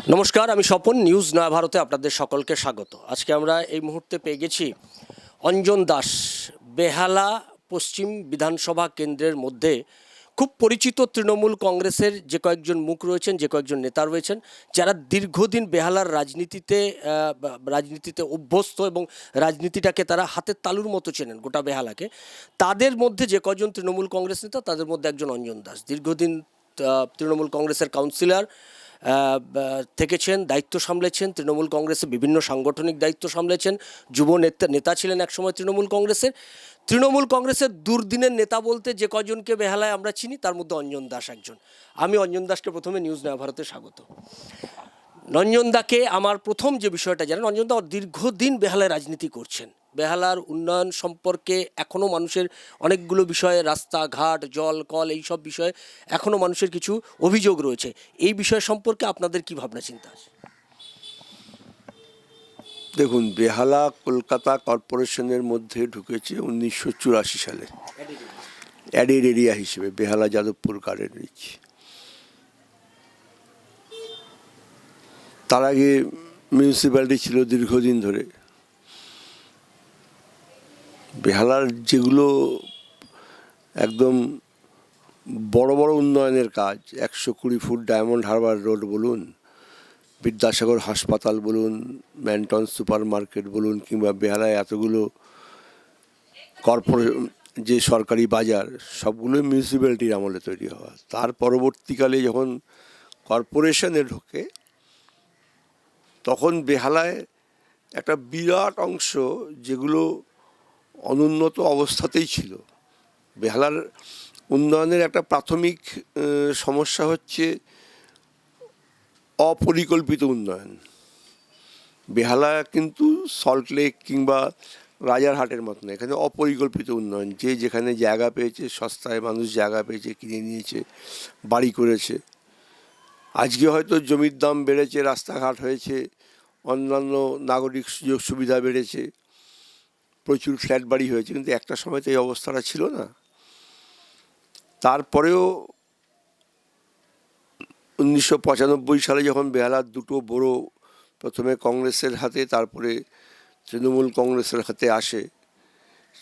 নমস্কার, আমি স্বপন, নিউজ নয়া ভারতে আপনাদের সকলকে স্বাগত। আজকে আমরা এই মুহূর্তে পেয়ে গেছি অঞ্জন দাস, বেহালা পশ্চিম বিধানসভা কেন্দ্রের মধ্যে খুব পরিচিত তৃণমূল কংগ্রেসের যে কয়েকজন মুখ রয়েছেন, যে কয়েকজন নেতা রয়েছেন, যারা দীর্ঘদিন বেহালার রাজনীতিতে রাজনীতিতে অভ্যস্ত এবং রাজনীতিটাকে তারা হাতের তালুর মতো চেনেন, গোটা বেহালাকে, তাদের মধ্যে যে কজন তৃণমূল কংগ্রেস নেতা, তাদের মধ্যে একজন অঞ্জন দাস। দীর্ঘদিন তৃণমূল কংগ্রেসের কাউন্সিলর থেকেছেন, দায়িত্ব সামলেছেন। তৃণমূল কংগ্রেসে বিভিন্ন সাংগঠনিক দায়িত্ব সামলেছেন। যুব নেতা নেতা ছিলেন একসময় তৃণমূল কংগ্রেসের। তৃণমূল কংগ্রেসের দুর্দিনের নেতা বলতে যে কজনকে বেহালায় আমরা চিনি, তার মধ্যে অঞ্জন দাস একজন। আমি অঞ্জন দাসকে প্রথমে নিউজ নয়া ভারতে স্বাগত। রঞ্জনদাকে আমার প্রথম যে বিষয়টা জানেন রঞ্জনদা দীর্ঘদিন বেহালায় রাজনীতি করছেন। বেহালার উন্নয়ন সম্পর্কে এখনও মানুষের অনেকগুলো বিষয়ে রাস্তাঘাট, জল, কল এই সব বিষয়ে এখনও মানুষের কিছু অভিযোগ রয়েছে। এই বিষয় সম্পর্কে আপনাদের কি ভাবনা, চিন্তা আছে? দেখুন, বেহালা কলকাতা কর্পোরেশনের মধ্যে ঢুকেছে উনিশশো চুরাশি সালে। অ্যাডেড এরিয়া হিসেবে, বেহালা যাদবপুর গার্ডেন রিচ। তার আগে মিউনিসিপ্যালিটি ছিল দীর্ঘদিন ধরে। বেহালার যেগুলো একদম বড় বড় উন্নয়নের কাজ, একশো কুড়ি ফুট ডায়মন্ড হারবার রোড বলুন, বিদ্যাসাগর হাসপাতাল বলুন, ম্যান্টন সুপার মার্কেট বলুন, কিংবা বেহালায় এতগুলো কর্পোরে যে সরকারি বাজার সবগুলো মিউনিসিপ্যালিটির আমলে তৈরি হওয়া। তার পরবর্তীকালে যখন কর্পোরেশনে ঢোকে, তখন বেহালায় একটা বিরাট অংশ যেগুলো অনুন্নত অবস্থাতেই ছিল। বেহালার উন্নয়নের একটা প্রাথমিক সমস্যা হচ্ছে অপরিকল্পিত উন্নয়ন। বেহালা কিন্তু সল্টলেক কিংবা রাজারহাটের মতন এখানে অপরিকল্পিত উন্নয়ন। যে যেখানে জায়গা পেয়েছে, সস্তায় মানুষ জায়গা পেয়েছে, কিনে নিয়েছে, বাড়ি করেছে। আজকে হয়তো জমির দাম বেড়েছে, রাস্তাঘাট হয়েছে, অন্যান্য নাগরিক সুযোগ সুবিধা বেড়েছে। প্রচুর ফ্ল্যাট বাড়ি হয়েছে, কিন্তু একটা সময় তো এই অবস্থাটা ছিল না। তারপরেও উনিশশো পঁচানব্বই সালে যখন বেহালার দুটো বড় প্রথমে কংগ্রেসের হাতে, তারপরে তৃণমূল কংগ্রেসের হাতে আসে,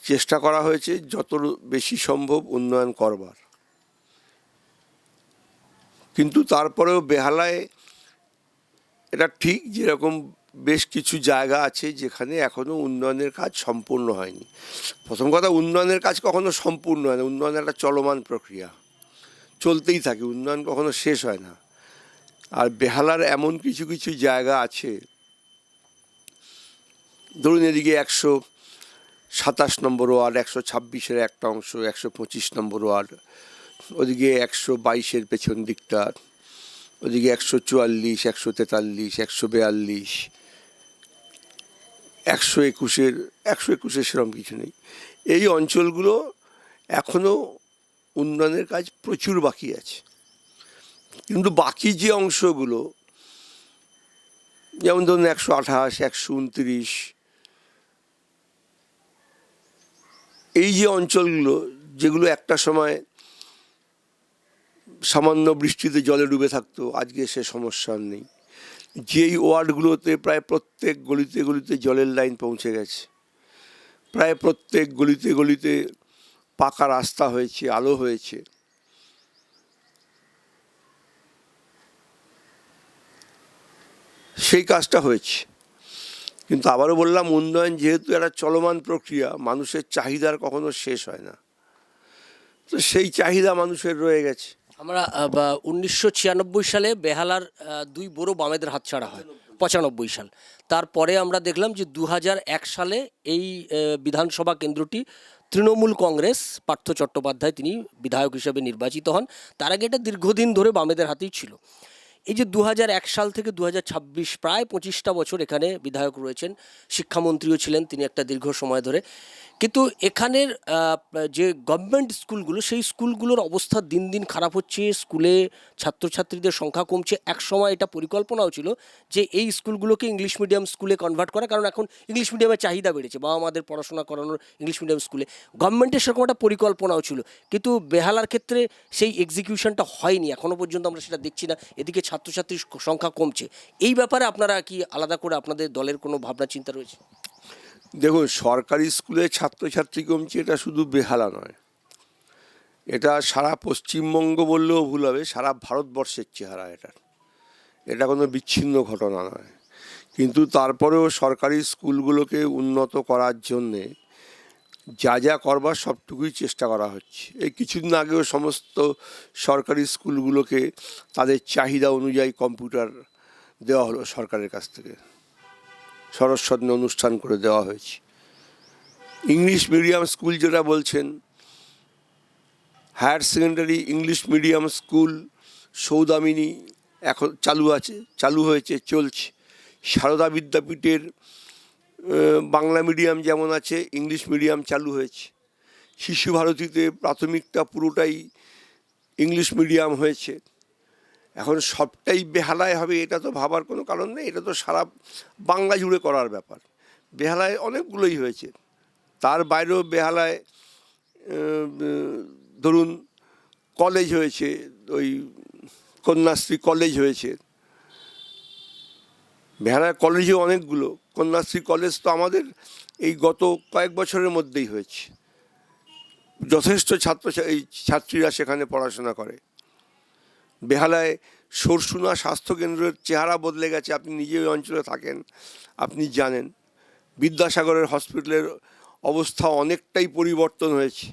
চেষ্টা করা হয়েছে যত বেশি সম্ভব উন্নয়ন করবার। কিন্তু তারপরেও বেহালায় এটা ঠিক যেরকম বেশ কিছু জায়গা আছে যেখানে এখনও উন্নয়নের কাজ সম্পূর্ণ হয়নি। প্রথম কথা, উন্নয়নের কাজ কখনো সম্পূর্ণ হয় না। উন্নয়ন একটা চলমান প্রক্রিয়া। চলতেই থাকে, উন্নয়ন কখনো শেষ হয় না। আর বেহালার এমন কিছু কিছু জায়গা আছে। ধরুন এদিকে একশো সাতাশ নম্বর ওয়ার্ড, একশো ছাব্বিশের একটা অংশ, একশো পঁচিশ নম্বর ওয়ার্ড, ওদিকে একশো বাইশের পেছন দিকটা, ওদিকে একশো চুয়াল্লিশ, একশো তেতাল্লিশ, একশো বেয়াল্লিশ একশো একুশের একশো একুশের সেরকম কিছু নেই। এই অঞ্চলগুলো এখনও উন্নয়নের কাজ প্রচুর বাকি আছে। কিন্তু বাকি যে অংশগুলো, যেমন ধরুন একশো আঠাশ, একশো উনত্রিশ, এই যে অঞ্চলগুলো, যেগুলো একটা সময় সামান্য বৃষ্টিতে জলে ডুবে থাকতো, আজকে সে সমস্যা নেই। যেই ওয়ার্ডগুলোতে প্রায় প্রত্যেক গলিতে গলিতে জলের লাইন পৌঁছে গেছে, প্রায় প্রত্যেক গলিতে গলিতে পাকা রাস্তা হয়েছে, আলো হয়েছে। সেই কাজটা হয়েছে। কিন্তু আবারও বললাম, উন্নয়ন যেহেতু একটা চলমান প্রক্রিয়া, মানুষের চাহিদার কখনো শেষ হয় না। তো সেই চাহিদা মানুষের রয়ে গেছে। আমরা উনিশশো ছিয়ানব্বই সালে বেহালার দুই বড় বামেদের হাতছাড়া হয়, পঁচানব্বই সাল। তারপরে আমরা দেখলাম যে দু সালে এই বিধানসভা কেন্দ্রটি তৃণমূল কংগ্রেস, পার্থ চট্টোপাধ্যায় তিনি বিধায়ক হিসেবে নির্বাচিত হন। তার আগে এটা দীর্ঘদিন ধরে বামেদের হাতেই ছিল। এই যে দু সাল থেকে দু হাজার ছাব্বিশ প্রায় পঁচিশটা বছর এখানে বিধায়ক রয়েছেন, শিক্ষামন্ত্রীও ছিলেন তিনি একটা দীর্ঘ সময় ধরে। কিন্তু এখানের যে গভর্নমেন্ট স্কুলগুলো, সেই স্কুলগুলোর অবস্থা দিন দিন খারাপ হচ্ছে, স্কুলে ছাত্রছাত্রীদের সংখ্যা কমছে। এক সময় এটা পরিকল্পনাও ছিল যে এই স্কুলগুলোকে ইংলিশ মিডিয়াম স্কুলে কনভার্ট করা, কারণ এখন ইংলিশ মিডিয়ামের চাহিদা বেড়েছে বাবা মাদের পড়াশোনা করানোর ইংলিশ মিডিয়াম স্কুলে। গভর্নমেন্টের সেরকম একটা পরিকল্পনাও ছিল। কিন্তু বেহালার ক্ষেত্রে সেই এক্সিকিউশনটা হয়নি এখনও পর্যন্ত আমরা সেটা দেখছি না। এদিকে ছাত্রছাত্রীর সংখ্যা কমছে। এই ব্যাপারে আপনারা কি আলাদা করে আপনাদের দলের কোনো ভাবনা, চিন্তা রয়েছে? দেখুন, সরকারি স্কুলে ছাত্রছাত্রী কমছে এটা শুধু বেহালা নয়। এটা সারা পশ্চিমবঙ্গ বললেও ভুল হবে, সারা ভারতবর্ষের চেহারা এটা। এটা কোনো বিচ্ছিন্ন ঘটনা নয়। কিন্তু তারপরেও সরকারি স্কুলগুলোকে উন্নত করার জন্যে যা যা করবার সবটুকুই চেষ্টা করা হচ্ছে। এই কিছুদিন আগেও সমস্ত সরকারি স্কুলগুলোকে তাদের চাহিদা অনুযায়ী কম্পিউটার দেওয়া হলো সরকারের কাছ থেকে। সরস্বতী অনুষ্ঠান করে দেওয়া হয়েছে। ইংলিশ মিডিয়াম স্কুল যেটা বলছেন, higher secondary English medium school Saudamini এখন চালু আছে, চালু হয়েছে, চলছে। সারদা বিদ্যাপীঠের বাংলা মিডিয়াম যেমন আছে, ইংলিশ মিডিয়াম চালু হয়েছে। শিশু ভারতীতে প্রাথমিকটা পুরোটাই ইংলিশ মিডিয়াম হয়েছে। এখন সবটাই বেহালায় হবে, এটা তো ভাবার কোনো কারণ নেই, এটা তো সারা বাংলা জুড়ে করার ব্যাপার। বেহালায় অনেকগুলোই হয়েছে। তার বাইরেও বেহালায় ধরুন, কলেজ হয়েছে, ওই কন্যাশ্রী কলেজ হয়েছে বেহালায় কলেজে অনেকগুলো, কন্যাশ্রী কলেজ তো আমাদের এই গত কয়েক বছরের মধ্যেই হয়েছে। যথেষ্ট ছাত্র এই ছাত্রীরা সেখানে পড়াশোনা করে। বেহালায় সরসুনা স্বাস্থ্যকেন্দ্রের চেহারা বদলে গেছে, আপনি নিজে ওই অঞ্চলে থাকেন, আপনি জানেন। বিদ্যাসাগরের হসপিটালের অবস্থা অনেকটাই পরিবর্তন হয়েছে।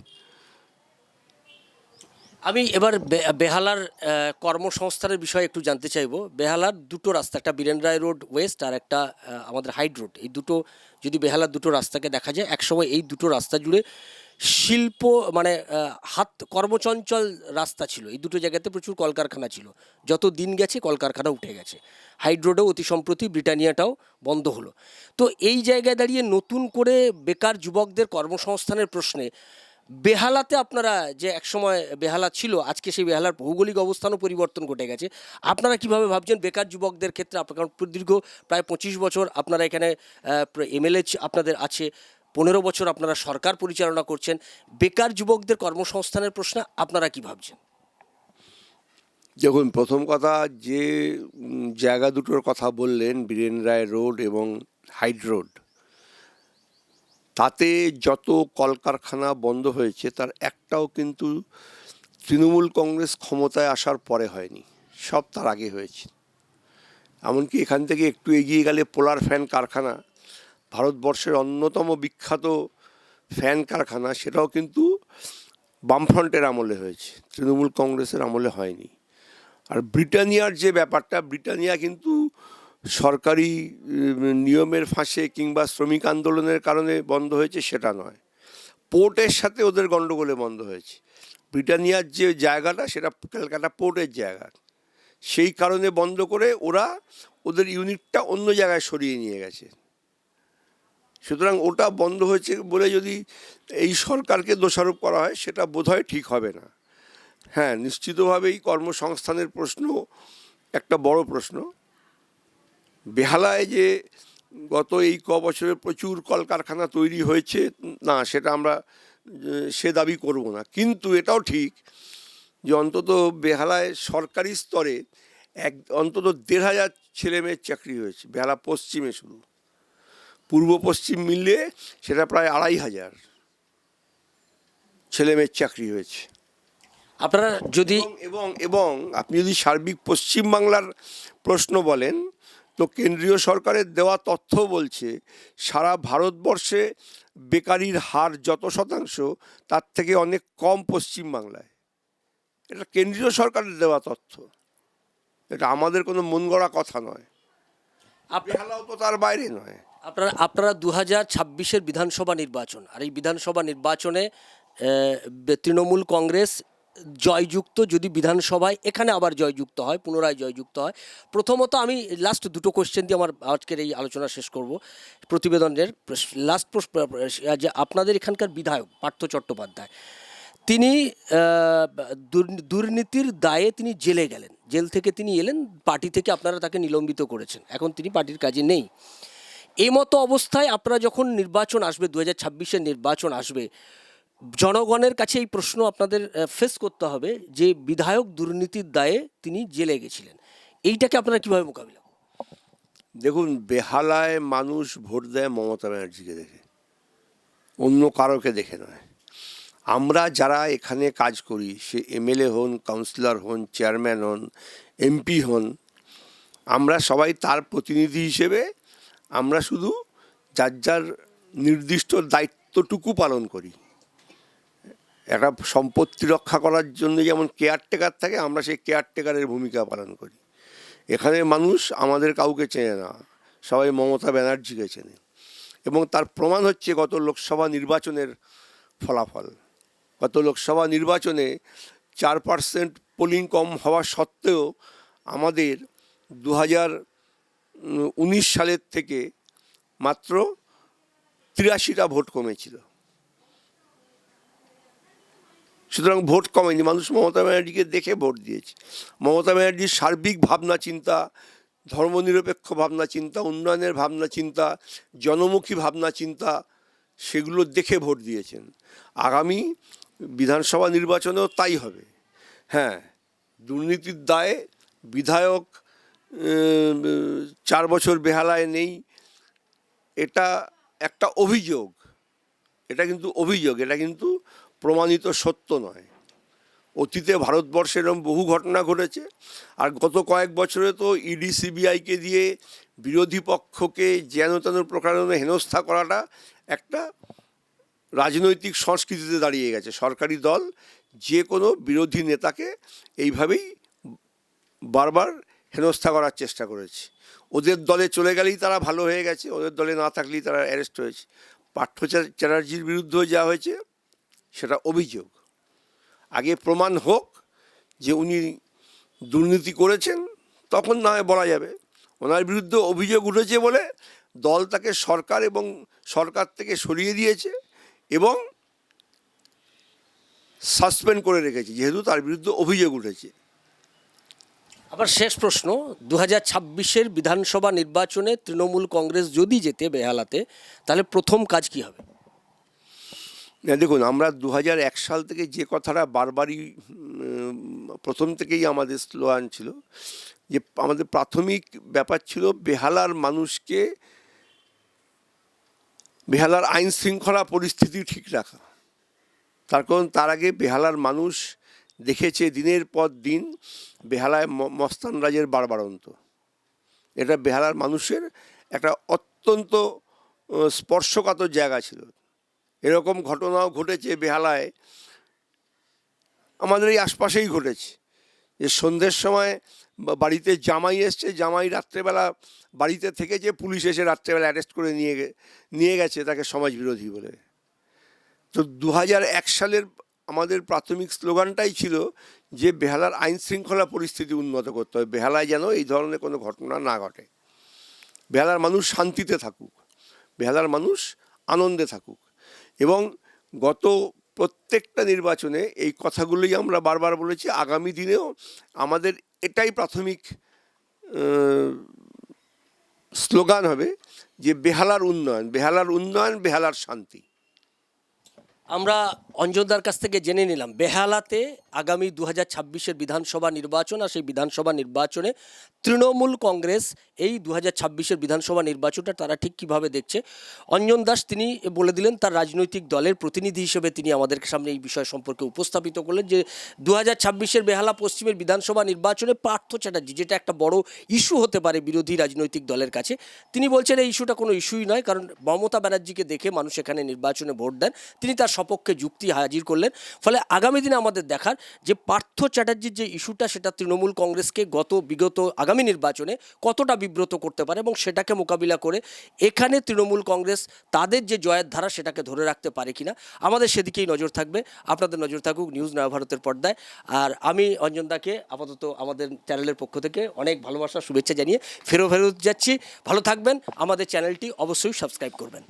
আমি এবার বেহালার কর্মসংস্থানের বিষয়ে একটু জানতে চাইব। বেহালার দুটো রাস্তা, একটা বীরেন রায় রোড ওয়েস্ট আর একটা আমাদের হাইড রোড। এই দুটো, যদি বেহালার দুটো রাস্তাকে দেখা যায়, একসময় এই দুটো রাস্তা জুড়ে শিল্প মানে হাত, কর্মচঞ্চল রাস্তা ছিল। এই দুটো জায়গাতে প্রচুর কলকারখানা ছিল। যত দিন গেছে, কলকারখানা উঠে গেছে। হাইড রোডেও অতি সম্প্রতি ব্রিটানিয়াটাও বন্ধ হলো। তো এই জায়গায় দাঁড়িয়ে নতুন করে বেকার যুবকদের কর্মসংস্থানের প্রশ্নে বেহালাতে আপনারা যে একসময় বেহালা ছিল, আজকে সেই বেহালার ভৌগোলিক অবস্থানও পরিবর্তন ঘটে গেছে। আপনারা কীভাবে ভাবছেন? বেকার যুবকদের ক্ষেত্রে আপনার কারণ দীর্ঘ প্রায় পঁচিশ বছর আপনারা এখানে এমএলএ আপনাদের আছে। পনেরো বছর আপনারা সরকার পরিচালনা করছেন। বেকার যুবকদের কর্মসংস্থানের প্রশ্নে আপনারা কি ভাবছেন? দেখুন, প্রথম কথা যে জায়গা দুটোর কথা বললেন, বীরেন রায় রোড এবং হাইড রোড। তাতে যত কলকারখানা বন্ধ হয়েছে, তার একটাও কিন্তু তৃণমূল কংগ্রেস ক্ষমতায় আসার পরে হয়নি। সব তার আগে হয়েছে। এমনকি এখান থেকে একটু এগিয়ে গেলে পোলার ফ্যান কারখানা, ভারতবর্ষের অন্যতম বিখ্যাত ফ্যান কারখানা, সেটাও কিন্তু বামফ্রন্টের আমলে হয়েছে। তৃণমূল কংগ্রেসের আমলে হয়নি। আর ব্রিটানিয়ার যে ব্যাপারটা, ব্রিটানিয়া কিন্তু সরকারি নিয়মের ফাঁসে কিংবা শ্রমিক আন্দোলনের কারণে বন্ধ হয়েছে সেটা নয়। পোর্টের সাথে ওদের গণ্ডগোলে বন্ধ হয়েছে। ব্রিটানিয়ার যে জায়গাটা, সেটা ক্যালকাটা পোর্টের জায়গা। সেই কারণে বন্ধ করে ওরা ওদের ইউনিটটা অন্য জায়গায় সরিয়ে নিয়ে গেছে। সুতরাং ওটা বন্ধ হয়েছে বলে যদি এই সরকারকে দোষারোপ করা হয়, সেটা বোধহয় ঠিক হবে না। হ্যাঁ নিশ্চিতভাবেই কর্মসংস্থানের প্রশ্ন একটা বড় প্রশ্ন। বেহালায় যে গত এই ক বছরে প্রচুর কলকারখানা তৈরি হয়েছে না সেটা আমরা সে দাবি করব না। কিন্তু এটাও ঠিক যে অন্তত বেহালায় সরকারি স্তরে এক অন্তত দেড় হাজার ছেলে মেয়ের চাকরি হয়েছে বেহালা পশ্চিমে শুধু। পূর্ব পশ্চিম মিললে সেটা প্রায় আড়াই হাজার ছেলে মেয়ের চাকরি হয়েছে। আপনারা যদি এবং- এবং এবং আপনি যদি সার্বিক পশ্চিমবাংলার প্রশ্ন বলেন তো কেন্দ্রীয় সরকারের দেওয়া তথ্য বলছে সারা ভারতবর্ষে বেকারির হার যত শতাংশ তার থেকে অনেক কম পশ্চিমবাংলায়। এটা কেন্দ্রীয় সরকারের দেওয়া তথ্য। এটা আমাদের কোনো মন গড়া কথা নয়। বেহালাও তো তার বাইরে নয়। আপনারা আপনারা দু হাজার ছাব্বিশের বিধানসভা নির্বাচন আর এই বিধানসভা নির্বাচনে তৃণমূল কংগ্রেস জয়যুক্ত যদি বিধানসভায়, এখানে আবার জয়যুক্ত হয়, পুনরায় জয়যুক্ত হয়। প্রথমত আমি লাস্ট দুটো কোশ্চেন দিয়ে আমার আজকের এই আলোচনা শেষ করব। প্রতিবেদনের লাস্ট যে আপনাদের এখানকার বিধায়ক পার্থ চট্টোপাধ্যায়, তিনি দুর্নীতির দায়ে তিনি জেলে গেলেন। জেল থেকে তিনি এলেন, পার্টি থেকে আপনারা তাকে নিলম্বিত করেছেন। এখন তিনি পার্টির কাজে নেই। এই মতো অবস্থায় আপনারা যখন নির্বাচন আসবে দু হাজার নির্বাচন আসবে জনগণের কাছে এই প্রশ্ন আপনাদের ফেস করতে হবে যে বিধায়ক দুর্নীতির দায়ে তিনি জেলে গেছিলেন। এইটাকে আপনারা কীভাবে মোকাবিলা? দেখুন, বেহালায় মানুষ ভোট দেয় মমতা ব্যানার্জিকে দেখে। অন্য কারোকে দেখে নয়। আমরা যারা এখানে কাজ করি, সে এমএলএ হন, কাউন্সিলর হন, চেয়ারম্যান হন, এমপি হন, আমরা সবাই তার প্রতিনিধি হিসেবে আমরা শুধু যার যার নির্দিষ্ট দায়িত্বটুকু পালন করি। একটা সম্পত্তি রক্ষা করার জন্য যেমন কেয়ারটেকার থাকে, আমরা সেই কেয়ারটেকারের ভূমিকা পালন করি। এখানে মানুষ আমাদের কাউকে চেনে না, সবাই মমতা ব্যানার্জিকে চেনে। এবং তার প্রমাণ হচ্ছে গত লোকসভা নির্বাচনের ফলাফল। গত লোকসভা নির্বাচনে চার পার্সেন্ট পোলিং কম হওয়া সত্ত্বেও আমাদের দু হাজার উনিশ সালের থেকে মাত্র তিরাশিটা ভোট কমেছিল। সুতরাং ভোট কমেনি। মানুষ মমতা ব্যানার্জিকে দেখে ভোট দিয়েছে। মমতা ব্যানার্জির সার্বিক ভাবনা চিন্তা, ধর্মনিরপেক্ষ ভাবনা চিন্তা, উন্নয়নের ভাবনা চিন্তা, জনমুখী ভাবনা চিন্তা, সেগুলো দেখে ভোট দিয়েছেন। আগামী বিধানসভা নির্বাচনেও তাই হবে। হ্যাঁ দুর্নীতির দায়ে বিধায়ক চার বছর বেহালায় নেই, এটা একটা অভিযোগ। এটা কিন্তু অভিযোগ, এটা কিন্তু প্রমাণিত সত্য নয়। অতীতে ভারতবর্ষে এরকম বহু ঘটনা ঘটেছে আর গত কয়েক বছরে তো ইডি সিবিআইকে দিয়ে বিরোধী পক্ষকে যেন তেন প্রকারণে হেনস্থা করাটা একটা রাজনৈতিক সংস্কৃতিতে দাঁড়িয়ে গেছে। সরকারি দল যে কোনো বিরোধী নেতাকে এইভাবেই বারবার হেনস্থা করার চেষ্টা করেছে। ওদের দলে চলে গেলেই তারা ভালো হয়ে গেছে, ওদের দলে না থাকলেই তারা অ্যারেস্ট হয়েছে। পার্থ চ্যাটার্জির বিরুদ্ধেও যা হয়েছে সেটা অভিযোগ। আগে প্রমাণ হোক যে উনি দুর্নীতি করেছেন, তখন না বলা যাবে। ওনার বিরুদ্ধে অভিযোগ উঠেছে বলে দল তাকে সরকার এবং সরকার থেকে সরিয়ে দিয়েছে এবং সাসপেন্ড করে রেখেছে, যেহেতু তার বিরুদ্ধে অভিযোগ উঠেছে। আবার শেষ প্রশ্ন দু হাজার বিধানসভা নির্বাচনে তৃণমূল কংগ্রেস যদি যেতে বেহালাতে, তাহলে প্রথম কাজ কি হবে? না, দেখুন, আমরা দু এক সাল থেকে যে কথাটা বারবারই প্রথম থেকেই আমাদের স্লোগান ছিল, যে আমাদের প্রাথমিক ব্যাপার ছিল বেহালার মানুষকে, বেহালার আইন শৃঙ্খলা পরিস্থিতি ঠিক রাখা। তার কারণ তার আগে বেহালার মানুষ দেখেছে দিনের পর দিন বেহালায় মস্তান রাজের বারবারন্ত। এটা বেহালার মানুষের একটা অত্যন্ত স্পর্শকাতর জায়গা ছিল। এরকম ঘটনাও ঘটেছে বেহালায়। আমাদের এই আশপাশেই ঘটেছে। যে সন্ধ্যের সময় বাড়িতে জামাই এসছে, জামাই রাত্রেবেলা বাড়িতে থেকে যে পুলিশ এসে রাত্রেবেলা অ্যারেস্ট করে নিয়ে নিয়ে গেছে তাকে সমাজ বিরোধী বলে। তো দু সালের আমাদের প্রাথমিক স্লোগানটাই ছিল যে বেহালার আইন শৃঙ্খলা পরিস্থিতি উন্নত করতে হবে। বেহালায় যেন এই ধরনের কোনো ঘটনা না ঘটে। বেহালার মানুষ শান্তিতে থাকুক। বেহালার মানুষ আনন্দে থাকুক। এবং গত প্রত্যেকটা নির্বাচনে এই কথাগুলোই আমরা বারবার বলেছি, আগামী দিনেও আমাদের এটাই প্রাথমিক স্লোগান হবে যে বেহালার উন্নয়ন বেহালার উন্নয়ন, বেহালার শান্তি। আমরা অঞ্জনদার কাছ থেকে জেনে নিলাম, বেহালাতে আগামী দু হাজার ছাব্বিশের বিধানসভা নির্বাচন আর সেই বিধানসভা নির্বাচনে তৃণমূল কংগ্রেস এই দু হাজার ছাব্বিশের বিধানসভা নির্বাচনটা তারা ঠিক কীভাবে দেখছে? অঞ্জন দাস, তিনি বলে দিলেন তার রাজনৈতিক দলের প্রতিনিধি হিসেবে তিনি আমাদের সামনে এই বিষয় সম্পর্কে উপস্থাপিত করলেন যে দু হাজার ছাব্বিশের বেহালা পশ্চিমের বিধানসভা নির্বাচনে পার্থ চ্যাটার্জি, যেটা একটা বড় ইস্যু হতে পারে বিরোধী রাজনৈতিক দলের কাছে, তিনি বলছেন এই ইস্যুটা কোনো ইস্যুই নয়, কারণ মমতা ব্যানার্জিকে দেখে মানুষ এখানে নির্বাচনে ভোট দেন। তিনি তার সপক্ষে যুক্তি হাজির করলেন। ফলে আগামী দিনে আমাদের দেখার যে পার্থ চ্যাটার্জির যে ইস্যুটা, সেটা তৃণমূল কংগ্রেসকে গত, বিগত আগামী নির্বাচনে কতটা বিব্রত করতে পারে এবং সেটাকে মোকাবিলা করে এখানে তৃণমূল কংগ্রেস তাদের যে জয়ের ধারা, সেটাকে ধরে রাখতে পারে কিনা, আমাদের সেদিকেই নজর থাকবে। আপনাদের নজর থাকুক নিউজ নয়া ভারতের পর্দায়। আর আমি অঞ্জনদাকে আপাতত আমাদের চ্যানেলের পক্ষ থেকে অনেক ভালোবাসা, শুভেচ্ছা জানিয়ে ফেরো ফেরত যাচ্ছি। ভালো থাকবেন। আমাদের চ্যানেলটি অবশ্যই সাবস্ক্রাইব করবেন।